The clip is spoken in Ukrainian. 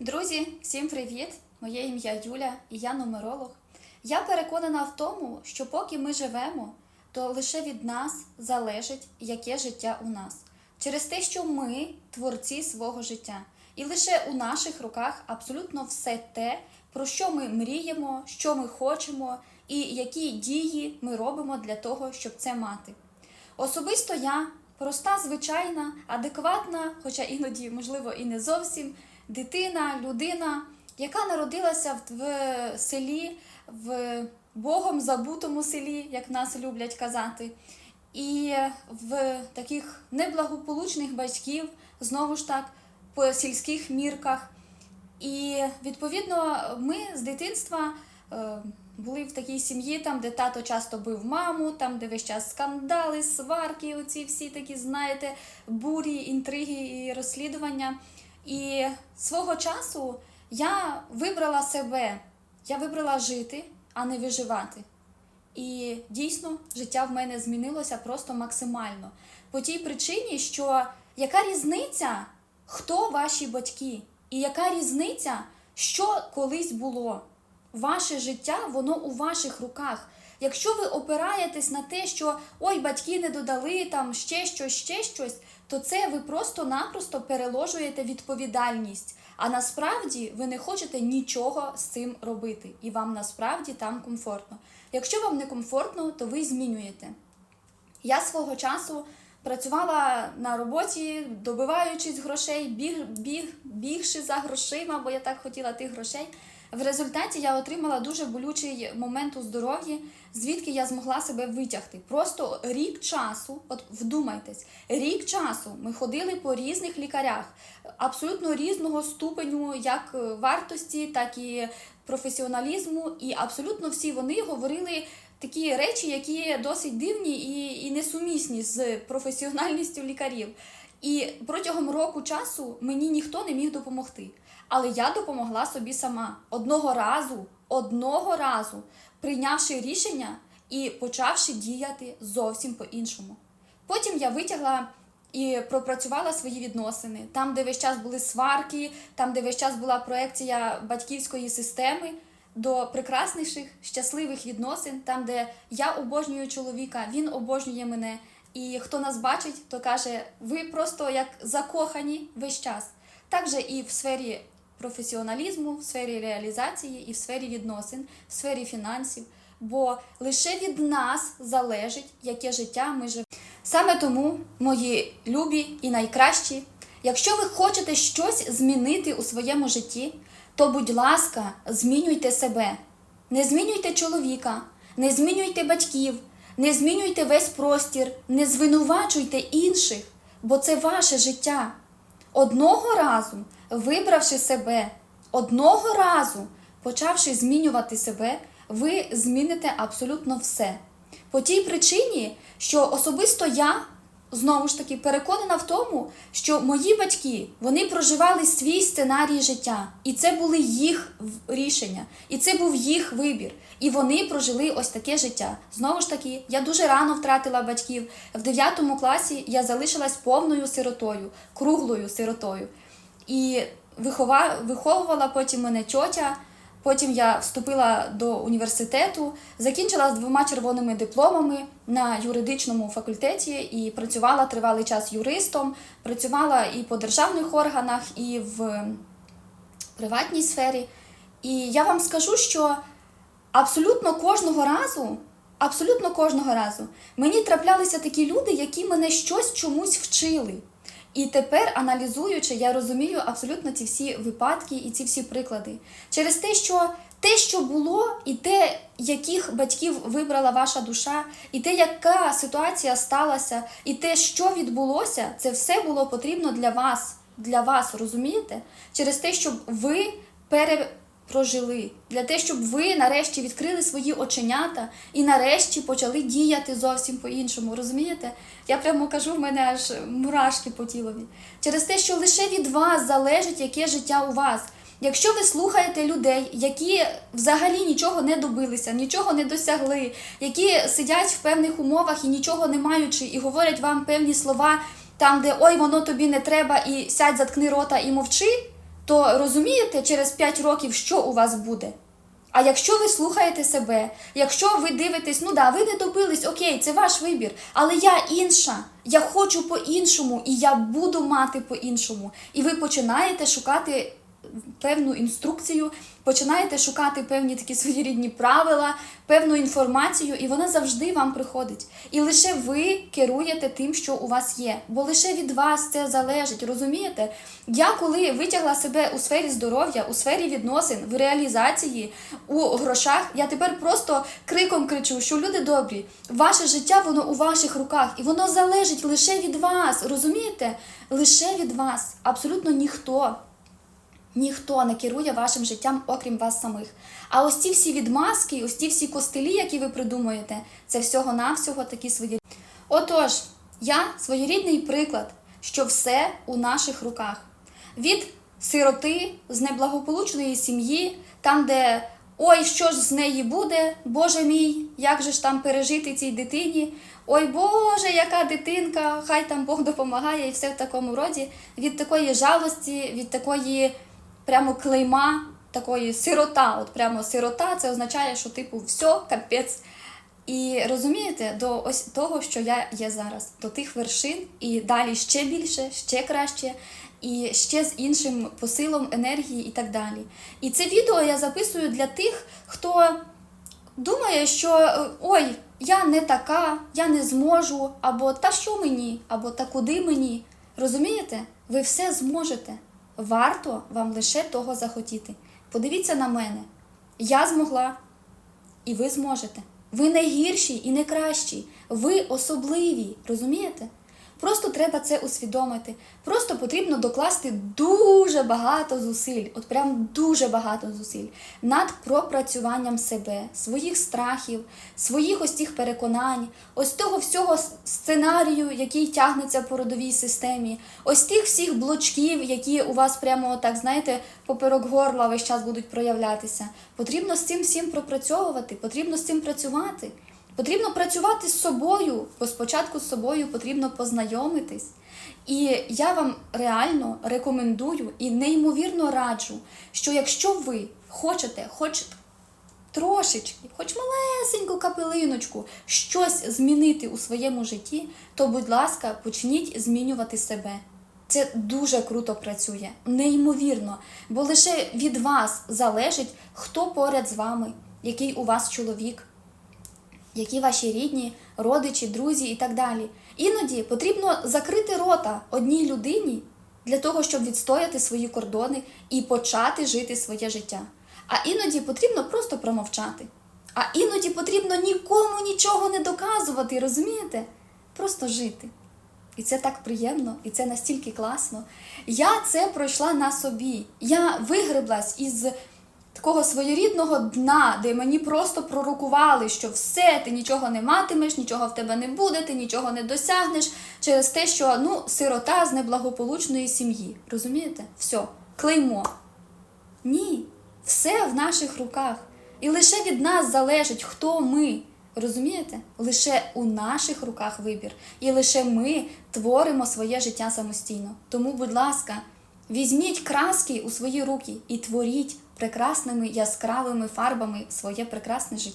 Друзі, всім привіт! Моє ім'я Юля і я нумеролог. Я переконана в тому, що поки ми живемо, то лише від нас залежить, яке життя у нас. Через те, що ми творці свого життя. І лише у наших руках абсолютно все те, про що ми мріємо, що ми хочемо, і які дії ми робимо для того, щоб це мати. Особисто я проста, звичайна, адекватна, хоча іноді, можливо, і не зовсім дитина, людина, яка народилася в, селі, в Богом забутому селі, як нас люблять казати, і в таких неблагополучних батьків, знову ж так, по сільських мірках. І відповідно ми з дитинства е, були в такій сім'ї, там, де тато часто бив маму, там, де весь час скандали, сварки, оці всі такі, знаєте, бурі, інтриги і розслідування. І свого часу я вибрала себе, я вибрала жити, а не виживати. І дійсно життя в мене змінилося просто максимально. По тій причині, що яка різниця, хто ваші батьки, і яка різниця, що колись було. Ваше життя, воно у ваших руках. Якщо ви опираєтесь на те, що ой, батьки не додали там ще щось, ще щось, то це ви просто-напросто переложуєте відповідальність. А насправді ви не хочете нічого з цим робити, і вам насправді там комфортно. Якщо вам не комфортно, то ви змінюєте. Я свого часу працювала на роботі, добиваючись грошей, біг, біг, бігши за грошима, бо я так хотіла тих грошей. В результаті я отримала дуже болючий момент у здоров'ї, звідки я змогла себе витягти. Просто рік часу, от вдумайтесь, рік часу ми ходили по різних лікарях, абсолютно різного ступеню, як вартості, так і професіоналізму, і абсолютно всі вони говорили такі речі, які досить дивні і, і несумісні з професіональністю лікарів. І протягом року часу мені ніхто не міг допомогти. Але я допомогла собі сама одного разу, одного разу, прийнявши рішення і почавши діяти зовсім по-іншому. Потім я витягла і пропрацювала свої відносини там, де весь час були сварки, там, де весь час була проекція батьківської системи. До прекрасніших щасливих відносин, там, де я обожнюю чоловіка, він обожнює мене. І хто нас бачить, то каже, ви просто як закохані весь час. Так же і в сфері професіоналізму, в сфері реалізації, і в сфері відносин, в сфері фінансів. Бо лише від нас залежить, яке життя ми живемо. Саме тому, мої любі і найкращі, якщо ви хочете щось змінити у своєму житті, то, будь ласка, змінюйте себе. Не змінюйте чоловіка, не змінюйте батьків, не змінюйте весь простір, не звинувачуйте інших, бо це ваше життя. Одного разу, вибравши себе, одного разу, почавши змінювати себе, ви зміните абсолютно все. По тій причині, що особисто я знову ж таки переконана в тому, що мої батьки вони проживали свій сценарій життя, і це були їх рішення, і це був їх вибір. І вони прожили ось таке життя. Знову ж таки, я дуже рано втратила батьків. В 9 класі я залишилась повною сиротою, круглою сиротою. І вихова... виховувала потім мене тьотя. Потім я вступила до університету, закінчила з двома червоними дипломами на юридичному факультеті і працювала тривалий час юристом, працювала і по державних органах, і в приватній сфері. І я вам скажу, що абсолютно кожного разу, абсолютно кожного разу мені траплялися такі люди, які мене щось чомусь вчили. І тепер, аналізуючи, я розумію абсолютно ці всі випадки і ці всі приклади. Через те, що те, що було, і те, яких батьків вибрала ваша душа, і те, яка ситуація сталася, і те, що відбулося, це все було потрібно для вас, для вас, розумієте? Через те, щоб ви перепрожили, для те, щоб ви нарешті відкрили свої оченята і нарешті почали діяти зовсім по-іншому. Розумієте? Я прямо кажу, в мене аж мурашки по тілові. Через те, що лише від вас залежить, яке життя у вас. Якщо ви слухаєте людей, які взагалі нічого не добилися, нічого не досягли, які сидять в певних умовах і нічого не маючи, і говорять вам певні слова там, де ой, воно тобі не треба, і сядь, заткни рота і мовчи, то розумієте через 5 років, що у вас буде? А якщо ви слухаєте себе, якщо ви дивитесь, ну да, ви не добились, окей, це ваш вибір, але я інша, я хочу по-іншому, і я буду мати по-іншому. І ви починаєте шукати певну інструкцію, починаєте шукати певні такі своєрідні правила, певну інформацію, і вона завжди вам приходить. І лише ви керуєте тим, що у вас є, бо лише від вас це залежить, розумієте? Я коли витягла себе у сфері здоров'я, у сфері відносин, в реалізації, у грошах, я тепер просто криком кричу, що люди добрі, ваше життя воно у ваших руках, і воно залежить лише від вас. Розумієте? Лише від вас. Абсолютно ніхто. Ніхто не керує вашим життям, окрім вас самих. А ось ці всі відмазки, ось ці всі костелі, які ви придумуєте, це всього-навсього такі свої. Отож, я своєрідний приклад, що все у наших руках. Від сироти з неблагополучної сім'ї, там, де ой, що ж з неї буде, Боже мій, як же ж там пережити цій дитині? Ой Боже, яка дитинка, хай там Бог допомагає, і все в такому роді. Від такої жалості, від такої прямо клейма, такої сирота. От прямо сирота, це означає, що типу все, капець. І розумієте, до ось того, що я є зараз, до тих вершин, і далі ще більше, ще краще, і ще з іншим посилом енергії і так далі. І це відео я записую для тих, хто думає, що ой, я не така, я не зможу, або та що мені, або та куди мені. Розумієте? Ви все зможете. Варто вам лише того захотіти. Подивіться на мене. Я змогла, і ви зможете. Ви не гірші і не кращі. Ви особливі, розумієте? Просто треба це усвідомити. Просто потрібно докласти дуже багато зусиль, от прям дуже багато зусиль над пропрацюванням себе, своїх страхів, своїх ось цих переконань, ось того всього сценарію, який тягнеться по родовій системі, ось тих всіх блочків, які у вас прямо так, знаєте, поперек горла весь час будуть проявлятися. Потрібно з цим всім пропрацьовувати, потрібно з цим працювати. Потрібно працювати з собою, бо спочатку з собою потрібно познайомитись. І я вам реально рекомендую і неймовірно раджу, що якщо ви хочете, хоч трошечки, хоч малесеньку капелиночку, щось змінити у своєму житті, то, будь ласка, почніть змінювати себе. Це дуже круто працює, неймовірно, бо лише від вас залежить, хто поряд з вами, який у вас чоловік, які ваші рідні, родичі, друзі і так далі. Іноді потрібно закрити рота одній людині для того, щоб відстояти свої кордони і почати жити своє життя. А іноді потрібно просто промовчати. А іноді потрібно нікому нічого не доказувати, розумієте? Просто жити. І це так приємно, і це настільки класно. Я це пройшла на собі. Я вигреблась із такого своєрідного дна, де мені просто пророкували, що все, ти нічого не матимеш, нічого в тебе не буде, ти нічого не досягнеш через те, що ну, сирота з неблагополучної сім'ї. Розумієте? Все, клеймо. Ні, все в наших руках. І лише від нас залежить, хто ми. Розумієте? Лише у наших руках вибір. І лише ми творимо своє життя самостійно. Тому, будь ласка, візьміть краски у свої руки і творіть прекрасними яскравими фарбами своє прекрасне життя.